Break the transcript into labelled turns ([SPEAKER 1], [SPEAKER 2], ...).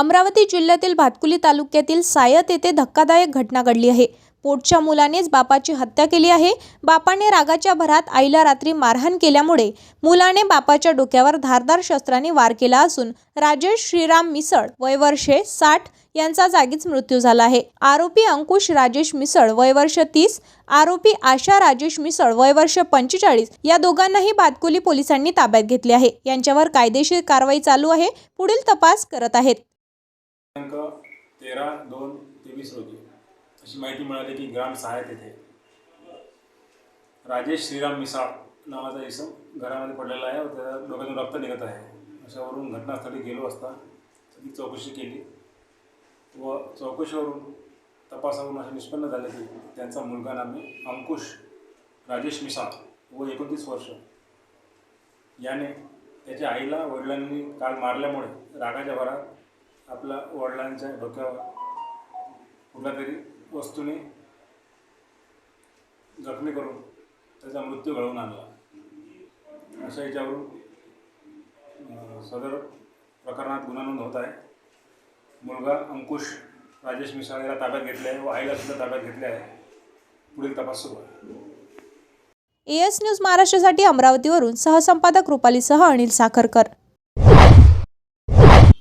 [SPEAKER 1] अमरावती जिल्ह्यातील भातकुली तालुक्यातील सायत येथे धक्कादायक घटना घडली आहे. पोटच्या मुलानेच बापाची हत्या केली आहे. बापाने रागाच्या भरात आईला रात्री मारहाण केल्यामुळे मुलाने बापाच्या डोक्यावर धारदार शस्त्राने वार केला असून राजेश श्रीराम मिसळ वय वर्षे साठ यांचा जागीच मृत्यू झाला आहे. आरोपी अंकुश राजेश मिसळ वय वर्ष तीस आरोपी आशा राजेश मिसळ वय वर्ष पंचेचाळीस या दोघांनाही भातकुली पोलिसांनी ताब्यात घेतले आहे. यांच्यावर कायदेशीर कारवाई चालू आहे. पुढील तपास करत आहेत.
[SPEAKER 2] तेरा दोन तेवीस रोजी. अशी माहिती मिळाली की ग्राम सहाय्यत येथे राजेश श्रीराम मिसाळ नावाचा इसम घरामध्ये पडलेला आहे व त्याच्या डोक्यातून रक्त निघत आहे. अशावरून घटनास्थळी गेलो असता ती चौकशी केली व चौकशीवरून तपासावरून असे निष्पन्न झाले की त्यांचा मुलगा नामे अंकुश राजेश मिसाळ व एकोणतीस वर्ष. याने त्याच्या आईला वडिलांनी काल मारल्यामुळे रागाच्या भरात आपल्या वडिलांच्या डोक्यावर कुठल्या तरी वस्तूने जखमी करून त्याचा मृत्यू घडवून आणला. अशा याच्यावरून सदर प्रकरणात गुन्हा नोंद होत आहे. मुलगा अंकुश राजेश मिसाळ याला ताब्यात घेतले आहे व आईला सुद्धा ताब्यात घेतले आहे. पुढील तपास सुरू आहे.
[SPEAKER 1] एस न्यूज महाराष्ट्रासाठी अमरावतीवरून सहसंपादक रुपालीसह अनिल साखरकर.